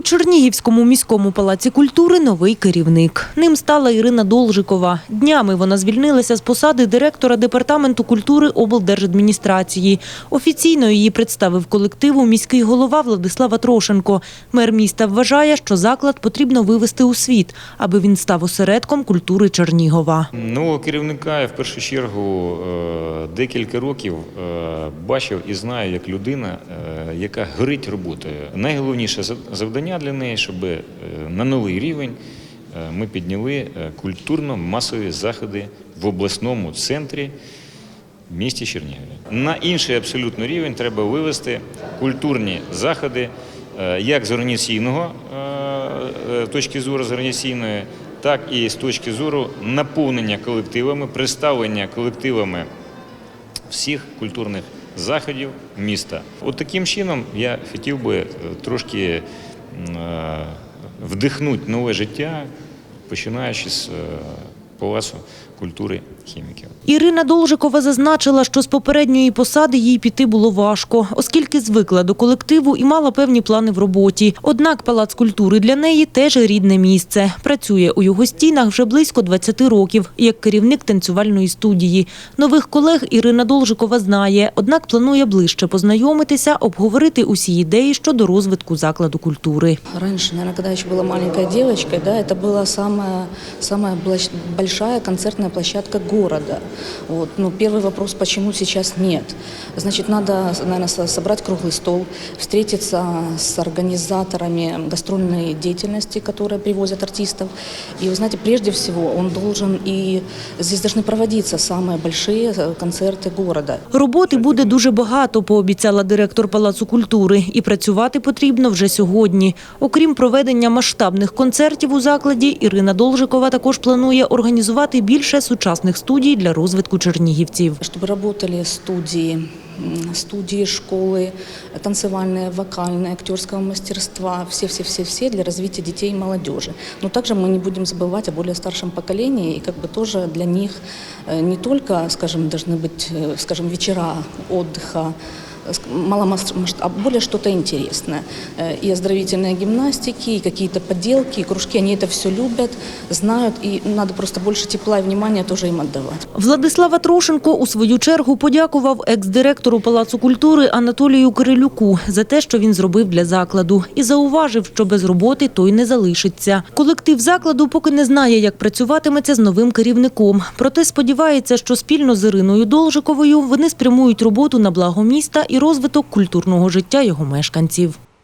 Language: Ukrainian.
У Чернігівському міському палаці культури новий керівник. Ним стала Ірина Должикова. Днями вона звільнилася з посади директора департаменту культури облдержадміністрації. Офіційно її представив колективу міський голова Владислава Трошенко. Мер міста вважає, що заклад потрібно вивести у світ, аби він став осередком культури Чернігова. Нового керівника я в першу чергу е, декілька років е, бачив і знаю як людина, е, яка горить роботою. Найголовніше за- завдання для неї, щоб е, на новий рівень е, ми підняли е, культурно-масові заходи в обласному центрі в місті Чернігові. На інший абсолютно рівень треба вивести культурні заходи як з організаційного точки зору, з організаційної, так і з точки зору наповнення колективами, представлення колективами всіх культурних заходів міста. От таким чином я хотів би трошки вдихнути нове життя, починаючи з е, Палацу культури хіміків. Ірина Должикова зазначила, що з попередньої посади їй піти було важко, оскільки звикла до колективу і мала певні плани в роботі. Однак палац культури для неї теж рідне місце. Працює у його стінах вже близько 20 років як керівник танцювальної студії. Нових колег Ірина Должикова знає, однак планує ближче познайомитися, обговорити усі ідеї щодо розвитку закладу культури. Раньше, наверное, когда я еще была маленькой девочкой, да, это была самая, самая блащ- большая концертная площадка города. Вот. Но первый вопрос, почему сейчас нет? Значит, надо, наверное, со- собрать круглый стол, встретиться с организаторами гастрольной деятельности, которые привозят артистов. И, вы знаете, прежде всего, он должен и здесь должны проводиться самые большие э, концерты города. Роботи буде дуже багато, пообіцяла директор Палацу культури, і працювати потрібно вже сьогодні. Окрім проведення масштабних концертів у закладі, Ірина Должикова також планує організувати більше сучасних студій для розвитку чернігівців. чтобы работали студии, м, студии, школы, танцевальные, вокальные, актерского мастерства, все-все-все-все для развития детей и молодежи. Но также мы не будем забывать о более старшем поколении, и как бы тоже для них э, не только, скажем, должны быть, э, скажем, вечера отдыха, э, ск- маломасштаб- а более что-то интересное. Э, И оздоровительные гимнастики, и какие-то поделки, и кружки, они это все любят, знают, и надо просто больше тепла и внимания тоже им отдавать. Владислава Трошенко у свою чергу подякував екс-директору Палацу культури Анатолію Кирилюку за те, що він зробив для закладу, і зауважив, що без роботи той не залишиться. Колектив закладу поки не знає, як працюватиметься з новим керівником. Проте сподівається, що спільно з Іриною Должиковою вони спрямують роботу на благо міста і розвиток культурного життя його мешканців.